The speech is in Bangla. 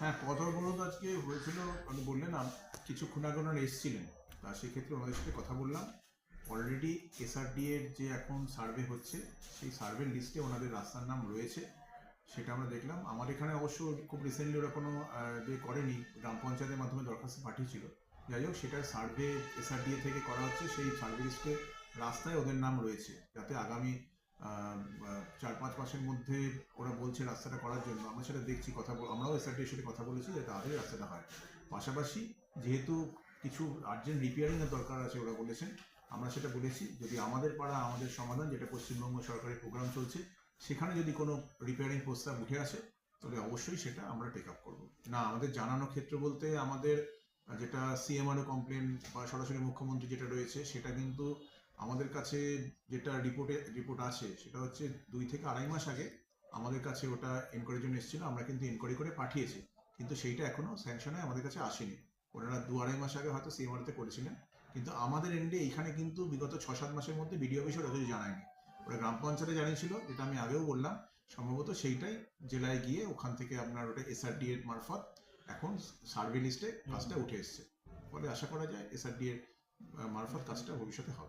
হ্যাঁ পথ অবরোধ আজকে হয়েছিল আপনি বললেন আম- কিছু খুনাগুনার এসছিলেন। তা সেক্ষেত্রে ওনাদের সাথে কথা বললাম। অলরেডি এসআরডি এর যে এখন সার্ভে হচ্ছে, সেই সার্ভে লিস্টে ওনাদের রাস্তার নাম রয়েছে, সেটা আমরা দেখলাম। আমার এখানে অবশ্য খুব রিসেন্টলি ওরা কোনো ইয়ে করেনি, গ্রাম পঞ্চায়েতের মাধ্যমে দরখাস্ত পাঠিয়েছিল। যাই হোক সেটার সার্ভে এসআরডিএ থেকে করা হচ্ছে, সেই সার্ভে লিস্টে রাস্তায় ওদের নাম রয়েছে, যাতে আগামী চার পাঁচ মাসের মধ্যে ওরা বলছে রাস্তাটা করার জন্য। আমরা সেটা দেখছি, কথা বল আমরাও এসআরডিএর সাথে কথা বলেছি যাতে তাদের রাস্তাটা হয়। পাশাপাশি যেহেতু কিছু আর্জেন্ট রিপেয়ারিংয়ের দরকার আছে ওরা বলেছেন, আমরা সেটা বলেছি। যদি আমাদের পাড়া আমাদের সমাধান, যেটা পশ্চিমবঙ্গ সরকারের প্রোগ্রাম চলছে, সেখানে যদি কোনো রিপেয়ারিং প্রস্তাব উঠে আসে তবে অবশ্যই সেটা আমরা টেক আপ করব। না, আমাদের জানানো ক্ষেত্র বলতে আমাদের যেটা সিএমআরও কমপ্লেন বা সরাসরি মুখ্যমন্ত্রী যেটা রয়েছে, সেটা কিন্তু আমাদের কাছে যেটা রিপোর্টে রিপোর্ট আছে, সেটা হচ্ছে দুই থেকে আড়াই মাস আগে আমাদের কাছে ওটা এনকোয়ারির জন্য এসেছিল, আমরা কিন্তু এনকোয়ারি করে পাঠিয়েছি। কিন্তু সেইটা এখনও স্যাংশনে আমাদের কাছে আসেনি। ওনারা দু আড়াই মাস আগে হয়তো সিএমআরতে করেছিলেন। কিন্তু আমাদের এন্ডে এইখানে কিন্তু বিগত ছ সাত মাসের মধ্যে বিডিও অফিসে ওরা কিছু জানায়নি। ওরা গ্রাম পঞ্চায়েতে জানিয়েছিল, যেটা আমি আগেও বললাম, সম্ভবত সেইটাই জেলায় গিয়ে ওখান থেকে আপনার ওটা এসআরডি এর মারফত এখন সার্ভে লিস্টে কাজটা উঠে এসছে। ফলে আশা করা যায় এসআরডি এর মারফত কাজটা ভবিষ্যতে হবে।